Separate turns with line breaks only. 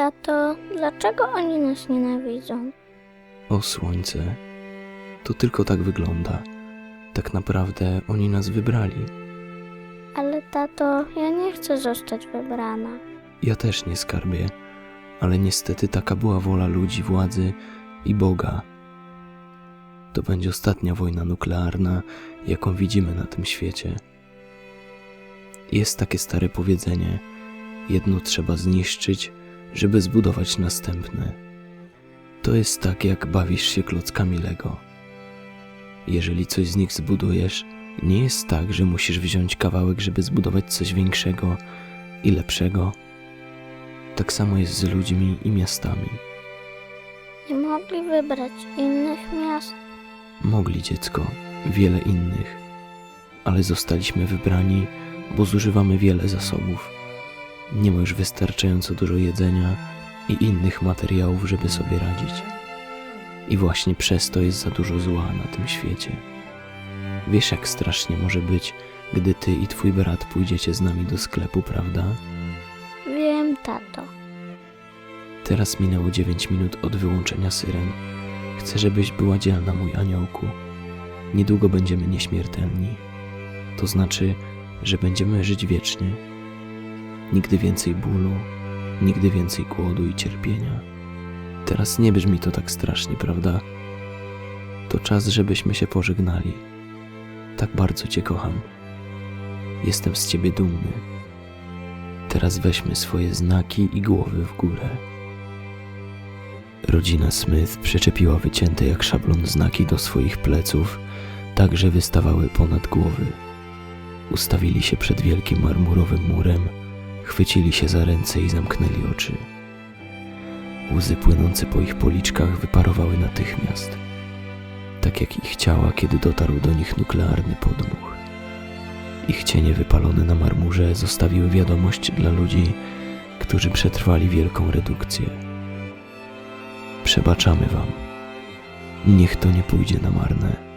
Tato, dlaczego oni nas nienawidzą?
O słońce, to tylko tak wygląda. Tak naprawdę oni nas wybrali.
Ale tato, ja nie chcę zostać wybrana.
Ja też nie skarbię, ale niestety taka była wola ludzi, władzy i Boga. To będzie ostatnia wojna nuklearna, jaką widzimy na tym świecie. Jest takie stare powiedzenie: jedno trzeba zniszczyć, żeby zbudować następne. To jest tak, jak bawisz się klockami Lego. Jeżeli coś z nich zbudujesz, nie jest tak, że musisz wziąć kawałek, żeby zbudować coś większego i lepszego. Tak samo jest z ludźmi i miastami.
Nie mogli wybrać innych miast.
Mogli dziecko, wiele innych, ale zostaliśmy wybrani, bo zużywamy wiele zasobów. Nie ma już wystarczająco dużo jedzenia i innych materiałów, żeby sobie radzić. I właśnie przez to jest za dużo zła na tym świecie. Wiesz, jak strasznie może być, gdy ty i twój brat pójdziecie z nami do sklepu, prawda?
Wiem, tato.
Teraz minęło 9 minut od wyłączenia syren. Chcę, żebyś była dzielna, mój aniołku. Niedługo będziemy nieśmiertelni. To znaczy, że będziemy żyć wiecznie. Nigdy więcej bólu, nigdy więcej głodu i cierpienia. Teraz nie brzmi to tak strasznie, prawda? To czas, żebyśmy się pożegnali. Tak bardzo Cię kocham. Jestem z Ciebie dumny. Teraz weźmy swoje znaki i głowy w górę. Rodzina Smith przyczepiła wycięte jak szablon znaki do swoich pleców, tak że wystawały ponad głowy. Ustawili się przed wielkim marmurowym murem, chwycili się za ręce i zamknęli oczy. Łzy płynące po ich policzkach wyparowały natychmiast, tak jak ich ciała, kiedy dotarł do nich nuklearny podmuch. Ich cienie wypalone na marmurze zostawiły wiadomość dla ludzi, którzy przetrwali wielką redukcję. Przebaczamy Wam. Niech to nie pójdzie na marne.